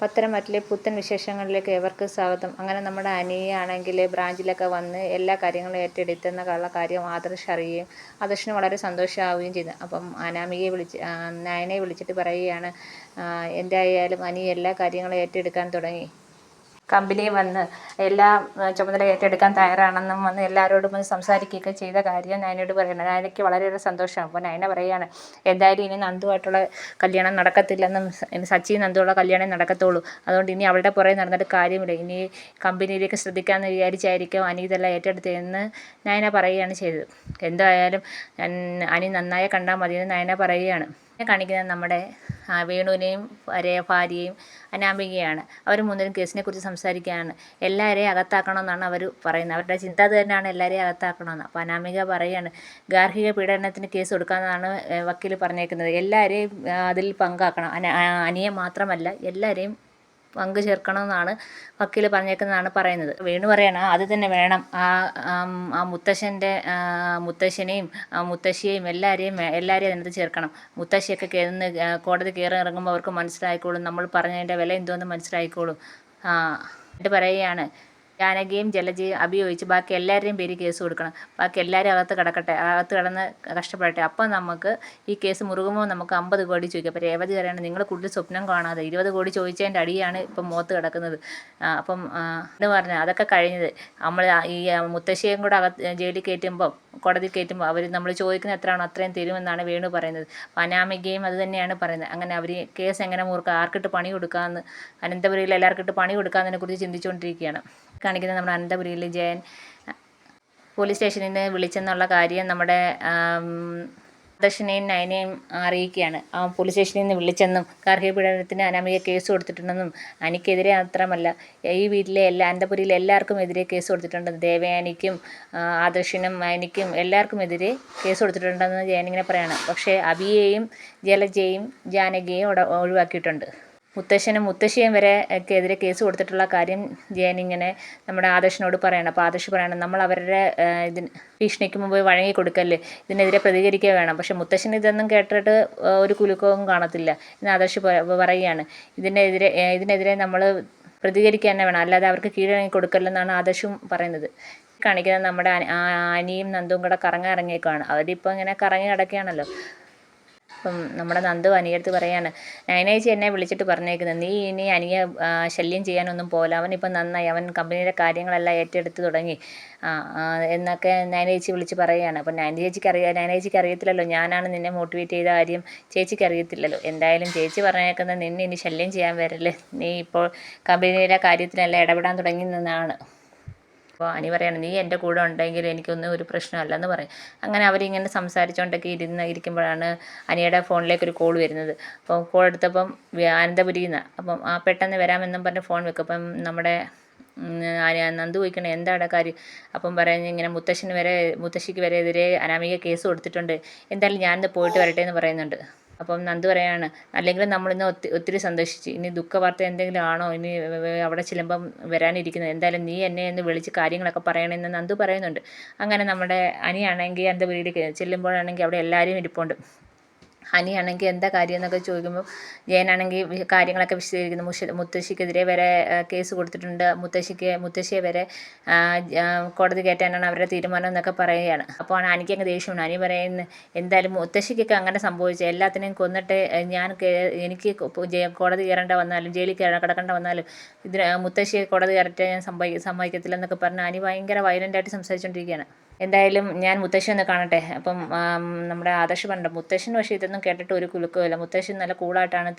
പത്തനംതിട്ടയിലെ പുത്തൻ വിശേഷങ്ങളിലേക്ക് ഏവർക്ക് സ്വാഗതം. അങ്ങനെ നമ്മുടെ അനിയാണെങ്കിൽ ബ്രാഞ്ചിലൊക്കെ വന്ന് എല്ലാ കാര്യങ്ങളും ഏറ്റെടുത്തെന്നുള്ള കാര്യം ആദർശ് അറിയുകയും ആദർശിന് വളരെ സന്തോഷമാവുകയും ചെയ്തു. അപ്പം അനാമികയെ വിളിച്ച് നയനയെ വിളിച്ചിട്ട് പറയുകയാണ് എന്തായാലും അനി എല്ലാ കാര്യങ്ങളും ഏറ്റെടുക്കാൻ തുടങ്ങി. കമ്പനി വന്ന് എല്ലാ ചുമതല ഏറ്റെടുക്കാൻ തയ്യാറാണെന്നും വന്ന് എല്ലാവരോടും വന്ന് സംസാരിക്കുകയൊക്കെ ചെയ്ത കാര്യം നയനയോട് പറയുന്നത്. നയനയ്ക്ക് വളരെയേറെ സന്തോഷമാണ്. അപ്പോൾ നയന പറയുകയാണ് എന്തായാലും ഇനി നന്ദുമായിട്ടുള്ള കല്യാണം നടക്കത്തില്ലെന്നും സച്ചി നന്ദുള്ള കല്യാണം നടക്കത്തുള്ളൂ. അതുകൊണ്ട് ഇനി അവളുടെ പുറകെ നടന്നിട്ട് കാര്യമില്ല. ഇനി കമ്പനിയിലേക്ക് ശ്രദ്ധിക്കാമെന്ന് വിചാരിച്ചായിരിക്കും അനി ഇതെല്ലാം ഏറ്റെടുത്തതെന്ന് നയന പറയുകയാണ് ചെയ്തത്. എന്തായാലും അനി നന്നായി കണ്ടാൽ മതിയെന്ന് നയന പറയുകയാണ്. കാണിക്കുന്നത് നമ്മുടെ വേണുവിനെയും ഭാര്യയും അനാമികയാണ്. അവർ മൂന്നരും കേസിനെ കുറിച്ച് സംസാരിക്കുകയാണ്. എല്ലാവരെയും അകത്താക്കണമെന്നാണ് അവർ പറയുന്നത്. അവരുടെ ചിന്ത തന്നെയാണ് എല്ലാവരെയും അകത്താക്കണമെന്ന്. അപ്പോൾ അനാമിക പറയുകയാണ് ഗാർഹിക പീഡനത്തിന് കേസ് കൊടുക്കാമെന്നാണ് വക്കീൽ പറഞ്ഞേക്കുന്നത്. എല്ലാവരെയും അതിൽ പങ്കാക്കണം. അനിയെ മാത്രമല്ല എല്ലാവരെയും പങ്ക് ചേർക്കണമെന്നാണ് വക്കീൽ പറഞ്ഞേക്കുന്നതാണ് പറയുന്നത്. വേണു പറയണം അത് തന്നെ വേണം. ആ ആ മുത്തശ്ശന്റെ മുത്തശ്ശനെയും മുത്തശ്ശിയെയും എല്ലാവരെയും എല്ലാവരെയും അതിനകത്ത് ചേർക്കണം. മുത്തശ്ശിയൊക്കെ കയറുന്ന കോടതി കയറി ഇറങ്ങുമ്പോൾ അവർക്ക് മനസ്സിലായിക്കോളും. നമ്മൾ പറഞ്ഞതിന്റെ വില എന്തോന്ന് മനസ്സിലായിക്കോളും. എന്നിട്ട് പറയുകയാണ് ജാനകിയും ജലജയും അഭിയോഗിച്ച് ബാക്കി എല്ലാവരുടെയും പേര് കേസ് കൊടുക്കണം. ബാക്കി എല്ലാവരും അകത്ത് കിടക്കട്ടെ അകത്ത് കിടന്ന് കഷ്ടപ്പെടട്ടെ. അപ്പം നമുക്ക് ഈ കേസ് മുറുകുമ്പോൾ നമുക്ക് അമ്പത് കോടി ചോദിക്കാം. അപ്പോൾ രേവതി പറയണം നിങ്ങൾ കൂടുതൽ സ്വപ്നം കാണാതെ ഇരുപത് കോടി ചോദിച്ചതിന്റെ അടിയാണ് ഇപ്പം മുഖത്ത് കിടക്കുന്നത്. അപ്പം എന്ന് പറഞ്ഞാൽ അതൊക്കെ കഴിഞ്ഞത്. നമ്മൾ ഈ മുത്തശ്ശിയും കൂടെ അകത്ത് ജയിലിൽ കയറ്റുമ്പോൾ കോടതി കയറ്റുമ്പോൾ അവർ നമ്മൾ ചോദിക്കുന്ന എത്രയാണോ അത്രയും തരുമെന്നാണ് വേണു പറയുന്നത്. അപ്പം അനാമികയും അത് തന്നെയാണ് പറയുന്നത്. അങ്ങനെ അവർ കേസ് എങ്ങനെ മുറുക്കുക ആർക്കിട്ട് പണി കൊടുക്കാമെന്ന് അനന്തപുരയിൽ എല്ലാവർക്കിട്ട് പണി കൊടുക്കാമെന്നതിനെ കുറിച്ച് ചിന്തിച്ചുകൊണ്ടിരിക്കുകയാണ്. കാണിക്കുന്നത് നമ്മുടെ അനന്തപുരിയിൽ ജയൻ പോലീസ് സ്റ്റേഷനിൽ നിന്ന് വിളിച്ചെന്നുള്ള കാര്യം നമ്മുടെ ദർശനെയും നയനയും അറിയിക്കുകയാണ്. ആ പോലീസ് സ്റ്റേഷനിൽ നിന്ന് വിളിച്ചെന്നും ഗാർഹിക പീഡനത്തിന് അനാമിക കേസ് കൊടുത്തിട്ടുണ്ടെന്നും അനിക്കെതിരെ മാത്രമല്ല ഈ വീട്ടിലെ എല്ലാ അനന്തപുരിയിലെ എല്ലാവർക്കും എതിരെ കേസ് കൊടുത്തിട്ടുണ്ട്. ദേവയാനിക്കും ആദർശിനും അനിക്കും എല്ലാവർക്കും എതിരെ കേസ് കൊടുത്തിട്ടുണ്ടെന്ന് ജയനിങ്ങനെ പറയാണ്. പക്ഷേ അബിയെയും ജലജയും ജാനകിയെയും ഒഴിവാക്കിയിട്ടുണ്ട്. മുത്തശ്ശനും മുത്തശ്ശിയും വരെ ഒക്കെ എതിരെ കേസ് കൊടുത്തിട്ടുള്ള കാര്യം ജയൻ ഇങ്ങനെ നമ്മുടെ ആദർശിനോട് പറയണം. അപ്പോൾ ആദർശ് പറയണം നമ്മൾ അവരുടെ ഇതിന് ഭീഷണിക്ക് മുമ്പ് വഴങ്ങി കൊടുക്കല്ലേ? ഇതിനെതിരെ പ്രതികരിക്കുക വേണം. പക്ഷെ മുത്തശ്ശൻ ഇതൊന്നും കേട്ടിട്ട് ഒരു കുലുക്കവും കാണത്തില്ല എന്ന് ആദർശ് പറയുകയാണ്. ഇതിനെതിരെ ഇതിനെതിരെ നമ്മൾ പ്രതികരിക്കുക തന്നെ വേണം. അല്ലാതെ അവർക്ക് കീഴടങ്ങി കൊടുക്കല്ലെന്നാണ് ആദർശും പറയുന്നത്. കാണിക്കുന്നത് നമ്മുടെ ആനിയും നന്ദും കൂടെ കറങ്ങി ഇറങ്ങിയേക്കാണ് അവരിപ്പോൾ ഇങ്ങനെ കറങ്ങി കിടക്കുകയാണല്ലോ അപ്പം നമ്മുടെ നന്ദു അനിയടുത്ത് പറയാണ് നയനേച്ചി എന്നെ വിളിച്ചിട്ട് പറഞ്ഞേക്കുന്നത് നീ ഇനി അനിയെ ശല്യം ചെയ്യാനൊന്നും പോകില്ല അവൻ ഇപ്പം നന്നായി. അവൻ കമ്പനിയുടെ കാര്യങ്ങളെല്ലാം ഏറ്റെടുത്ത് തുടങ്ങി. എന്നൊക്കെ നയനേച്ചി വിളിച്ച് പറയുകയാണ്. അപ്പം നയന ചേച്ചിക്ക് അറിയാം നയന ചേച്ചിക്ക് അറിയത്തില്ലല്ലോ. ഞാനാണ് നിന്നെ മോട്ടിവേറ്റ് ചെയ്ത കാര്യം. ചേച്ചിക്ക് അറിയത്തില്ലല്ലോ. എന്തായാലും ചേച്ചി പറഞ്ഞേക്കുന്നത് നിന്നെ ഇനി ശല്യം ചെയ്യാൻ വരല്ലേ. നീ ഇപ്പോൾ കമ്പനിയുടെ കാര്യത്തിനെല്ലാം ഇടപെടാൻ തുടങ്ങി നിന്നാണ്. അപ്പോൾ അനി പറയാണ് നീ എന്റെ കൂടെ ഉണ്ടെങ്കിൽ എനിക്കൊന്നും ഒരു പ്രശ്നമല്ലെന്ന് പറയും. അങ്ങനെ അവരിങ്ങനെ സംസാരിച്ചുകൊണ്ടൊക്കെ ഇരുന്ന് ഇരിക്കുമ്പോഴാണ് അനിയുടെ ഫോണിലേക്ക് ഒരു കോൾ വരുന്നത്. അപ്പോൾ കോൾ എടുത്തപ്പം അനന്തപുരിയിൽ നിന്ന് അപ്പം ആ പെട്ടെന്ന് വരാമെന്നും പറഞ്ഞ് ഫോൺ വെക്കും. അപ്പം നമ്മുടെ നന്ദു ചോദിക്കണേ എന്താണ് കാര്യം? അപ്പം പറയുന്നത് ഇങ്ങനെ മുത്തശ്ശന് വരെ മുത്തശ്ശിക്ക് വരെ എതിരെ അനാമിക കേസ് കൊടുത്തിട്ടുണ്ട്. എന്തായാലും ഞാനിന്ന് പോയിട്ട് വരട്ടെ എന്ന് പറയുന്നുണ്ട്. അപ്പം നന്ദു പറയാണ് അല്ലെങ്കിൽ നമ്മളിന്ന് ഒത്തി ഒത്തിരി സന്തോഷിച്ച്. ഇനി ദുഃഖവാർത്ത എന്തെങ്കിലും ആണോ? ഇനി അവിടെ ചെല്ലുമ്പം വരാനിരിക്കുന്നത് എന്തായാലും നീ എന്നെ ഒന്ന് വിളിച്ച് കാര്യങ്ങളൊക്കെ പറയണമെന്ന് നന്ദു പറയുന്നുണ്ട്. അങ്ങനെ നമ്മുടെ അനിയാണെങ്കിൽ എന്റെ വീട് ചെല്ലുമ്പോഴാണെങ്കിൽ അവിടെ എല്ലാവരും ഇരിപ്പുണ്ട്. ഹനിയാണെങ്കിൽ എന്താ കാര്യം എന്നൊക്കെ ചോദിക്കുമ്പോൾ ജയനാണെങ്കിൽ കാര്യങ്ങളൊക്കെ വിശദീകരിക്കുന്നു. മുഷ മുത്തശ്ശിക്കെതിരെ വരെ കേസ് കൊടുത്തിട്ടുണ്ട്. മുത്തശ്ശിക്ക് മുത്തശ്ശിയെ വരെ കോടതി കയറ്റാനാണ് അവരുടെ തീരുമാനം എന്നൊക്കെ പറയുകയാണ്. അപ്പോൾ എനിക്ക് അങ്ങ് ദേഷ്യമാണ് അനി പറയുന്നത് എന്തായാലും മുത്തശ്ശിക്കൊക്കെ അങ്ങനെ സംഭവിച്ചു എല്ലാത്തിനെയും കൊന്നിട്ട് ഞാൻ എനിക്ക് കോടതി കയറേണ്ട വന്നാലും ജയിലിൽ കിടക്കേണ്ട വന്നാലും ഇതിന് മുത്തശ്ശിയെ കോടതി കയറട്ടെ ഞാൻ സംഭവി സമ്മതിക്കത്തില്ലെന്നൊക്കെ പറഞ്ഞ് അനി ഭയങ്കര വയലന്റായിട്ട് സംസാരിച്ചുകൊണ്ടിരിക്കുകയാണ് എന്തായാലും ഞാൻ മുത്തശ്ശി ഒന്ന് കാണട്ടെ. അപ്പം നമ്മുടെ ആദർശ് പറഞ്ഞ മുത്തശ്ശൻ പക്ഷേ ഇതൊന്നും കേട്ടിട്ട് ഒരു കുലുക്കമില്ല മുത്തശ്ശൻ നല്ല കൂളായിട്ടാണ്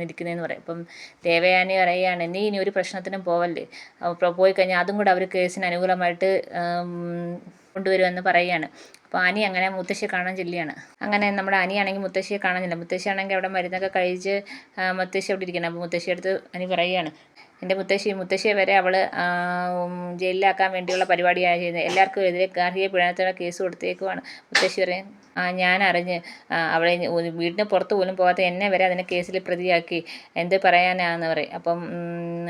നിൽക്കുന്നതെന്ന് പറയും. അപ്പം ദേവയാനി പറയുകയാണ് നീ ഇനി ഒരു പ്രശ്നത്തിനും പോവല്ലേ? പോയി കഴിഞ്ഞാൽ അതും കൂടെ അവർ കേസിന് അനുകൂലമായിട്ട് കൊണ്ടുവരുമെന്ന് പറയുകയാണ്. അപ്പോൾ അനി അങ്ങനെ മുത്തശ്ശിയെ കാണാൻ ചെല്ലുകയാണ്. അങ്ങനെ നമ്മുടെ അനിയാണെങ്കിൽ മുത്തശ്ശിയെ കാണാൻ ചെല്ലാം മുത്തശ്ശിയാണെങ്കിൽ അവിടെ മരുന്നൊക്കെ കഴിച്ച് മുത്തശ്ശി അവിടെ ഇരിക്കണം അപ്പോൾ മുത്തശ്ശിയെടുത്ത് അനി പറയുകയാണ് എന്റെ മുത്തശ്ശി മുത്തശ്ശിയെ വരെ അവൾ ജയിലിലാക്കാൻ വേണ്ടിയുള്ള പരിപാടിയാണ് ചെയ്യുന്നത് എല്ലാവർക്കും എതിരെ ഗാർഹിക പീഡനത്തിനുള്ള കേസ് കൊടുത്തേക്കുവാണ്. മുത്തശ്ശി പറയും ഞാൻ അറിഞ്ഞ് അവളെ വീടിന് പുറത്ത് പോലും പോകാത്ത എന്നെ വരെ അതിനെ കേസിൽ പ്രതിയാക്കി. എന്ത് പറയാനാന്ന് പറയും. അപ്പം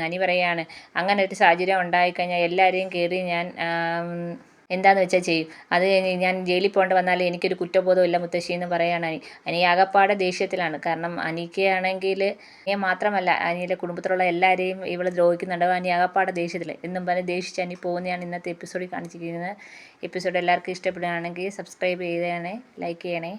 അനി പറയാണ് അങ്ങനെ ഒരു സാഹചര്യം ഉണ്ടായിക്കഴിഞ്ഞാൽ എല്ലാവരെയും കയറി ഞാൻ എന്താന്ന് വെച്ചാൽ ചെയ്യും. അത് ഞാൻ ജയിലിൽ പോകേണ്ടി വന്നാൽ എനിക്കൊരു കുറ്റബോധമില്ല മുത്തശ്ശി എന്ന് പറയാണ് അനി. അനി ആകപ്പാടെ ദേഷ്യത്തിലാണ്. കാരണം അനിക്കയാണെങ്കിൽ അനിയെ മാത്രമല്ല അനിയുടെ കുടുംബത്തിലുള്ള എല്ലാവരെയും ഇവൾ ദ്രോഹിക്കുന്നുണ്ട്. അനി ആകപ്പാടെ ദേഷ്യത്തിൽ എന്നും പറഞ്ഞ് ദേഷിച്ച് അനി പോകുന്നതാണ് ഇന്നത്തെ എപ്പിസോഡിൽ കാണിച്ചിരിക്കുന്നത്. എപ്പിസോഡ് എല്ലാവർക്കും ഇഷ്ടപ്പെടുകയാണെങ്കിൽ സബ്സ്ക്രൈബ് ചെയ്യണേ ലൈക്ക് ചെയ്യണേ.